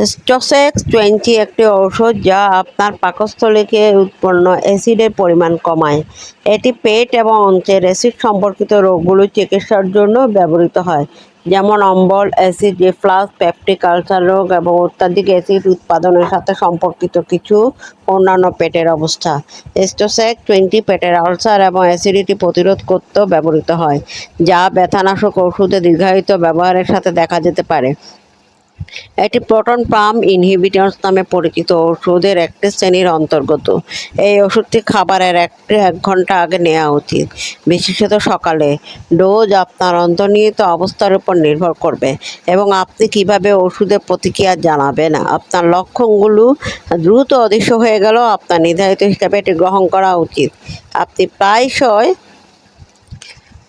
স্টোসেক্স twenty একটি ঔষধ যা আপনার পাকস্থলীকে উৎপন্ন অ্যাসিডের পরিমাণ কমায়। এটি পেট এবং অন্ত্রের অ্যাসিড সম্পর্কিত রোগগুলো চিকিৎসার জন্য ব্যবহৃত হয়, যেমন অম্বল, অ্যাসিড রিফ্লাক্স, পেপটিক আলসার রোগ এবং অত্যাধিক অ্যাসিড উৎপাদনের সাথে সম্পর্কিত কিছু অন্যান্য পেটের অবস্থা। স্টোসেক টোয়েন্টি পেটের আলসার এবং অ্যাসিডিটি প্রতিরোধ করতেও ব্যবহৃত হয়, যা ব্যথানাশক ওষুধে দীর্ঘায়িত ব্যবহারের সাথে দেখা যেতে পারে। এটি প্রোটন পাম্প ইনহিবিটরস নামে পরিচিত ওষুধের একটি শ্রেণির অন্তর্গত। এই ওষুধটি খাবারের একটি এক ঘণ্টা আগে নেওয়া উচিত। বিশেষত সকালে। ডোজ আপনার অন্তর্নিহিত অবস্থার উপর নির্ভর করবে এবং আপনি কীভাবে ওষুধের প্রতিক্রিয়া জানাবেন। আপনার লক্ষণগুলো দ্রুত অদৃশ্য হয়ে গেলেও আপনার নির্ধারিত হিসাবে এটি গ্রহণ করা উচিত। আপনি প্রায়শই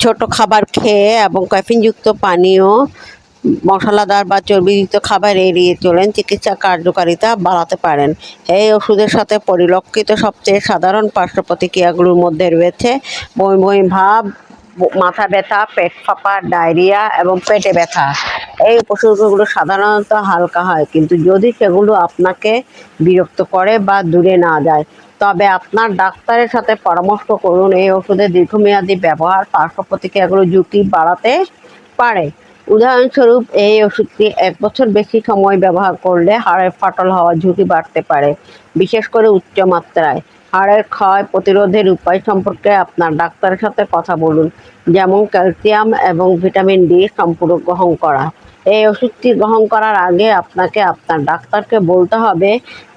ছোট খাবার খেয়ে এবং ক্যাফিনযুক্ত পানীয় মশলাদার বা চর্বিযুক্ত খাবার এড়িয়ে চলেন, চিকিৎসা কার্যকারিতা বাড়াতে পারেন। এই ওষুধের সাথে পরিলক্ষিত সবচেয়ে সাধারণ পার্শ্ব প্রতিক্রিয়াগুলোর মধ্যে রয়েছে বমি বমি ভাব, মাথা ব্যথা, পেট ফাঁপা, ডায়রিয়া এবং পেটে ব্যথা। এই উপসর্গগুলো সাধারণত হালকা হয়, কিন্তু যদি সেগুলো আপনাকে বিরক্ত করে বা দূরে না যায়, তবে আপনার ডাক্তারের সাথে পরামর্শ করুন, এই ওষুধের দীর্ঘমেয়াদী ব্যবহার পার্শ্ব প্রতিক্রিয়াগুলো ঝুঁকি বাড়াতে পারে। উদাহরণস্বরূপ, এই ওষুধটি এক বছর বেশি সময় ব্যবহার করলে হাড়ের ফাটল হওয়ার ঝুঁকি বাড়তে পারে, বিশেষ করে উচ্চ মাত্রায়। হাড়ের ক্ষয় প্রতিরোধের উপায় সম্পর্কে আপনার ডাক্তারের সাথে কথা বলুন, যেমন ক্যালসিয়াম এবং ভিটামিন ডি সম্পূরক গ্রহণ করা। এই ওষুধটি গ্রহণ করার আগে আপনাকে আপনার ডাক্তারকে বলতে হবে,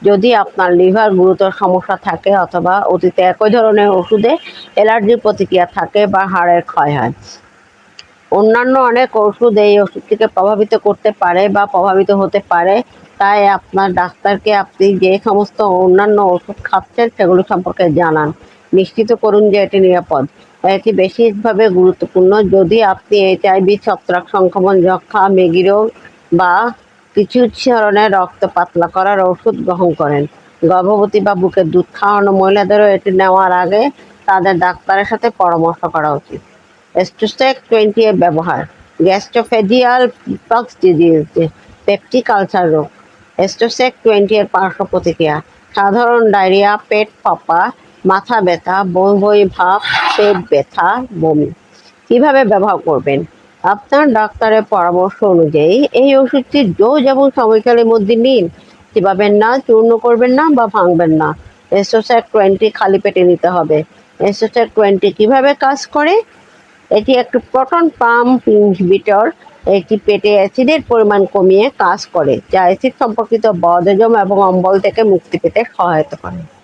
যদি আপনার লিভার গুরুতর সমস্যা থাকে অথবা অতীতে একই ধরনের ওষুধে অ্যালার্জির প্রতিক্রিয়া থাকে বা হাড়ের ক্ষয় হয়। অন্যান্য অনেক ওষুধ এই ওষুধটিকে প্রভাবিত করতে পারে বা প্রভাবিত হতে পারে। তাই আপনার ডাক্তারকে আপনি যে সমস্ত অন্যান্য ওষুধ খাচ্ছেন সেগুলো সম্পর্কে জানান। নিশ্চিত করুন যে এটি নিরাপদ। এটি বেশিরভাবে গুরুত্বপূর্ণ। যদি আপনি এইচআইভি, ছত্রাক সংক্রমণ যক্ষা মেগিরোগ বা কিছু ধরনের রক্ত পাতলা করার ওষুধ গ্রহণ করেন, গর্ভবতী বা বুকের দুধ খাওয়ানো মহিলাদেরও এটি নেওয়ার আগে তাদের ডাক্তারের সাথে পরামর্শ করা উচিত। স্টোসেক টোয়েন্টি এর ব্যবহার। গ্যাস্ট্রোফেজিয়াল পক্স ডিজিজ পেপটিক আলসার রোগ স্টোসেক টোয়েন্টি এর পার্শ্ব প্রতিক্রিয়া। সাধারণ ডায়রিয়া, পেট ফাঁপা, মাথা ব্যথা বই ভাব, পেট ব্যথা, বমি। কীভাবে ব্যবহার করবেন? আপনার ডাক্তারের পরামর্শ অনুযায়ী এই ওষুধটি ডোজ এবং সময়কালের মধ্যে নিন। চিবাবেন না, চূর্ণ করবেন না বা ভাঙবেন না। এসোস্যাক টোয়েন্টি খালি পেটে নিতে হবে। এসোস্যাক টোয়েন্টি কীভাবে কাজ করে? এটি একটি প্রোটন পাম্প ইনহিবিটর। এটি পেটে অ্যাসিডের পরিমাণ কমিয়ে কাজ করে, যা অ্যাসিড সম্পর্কিত বদহজম এবং অম্বল থেকে মুক্তি পেতে সহায়তা করে।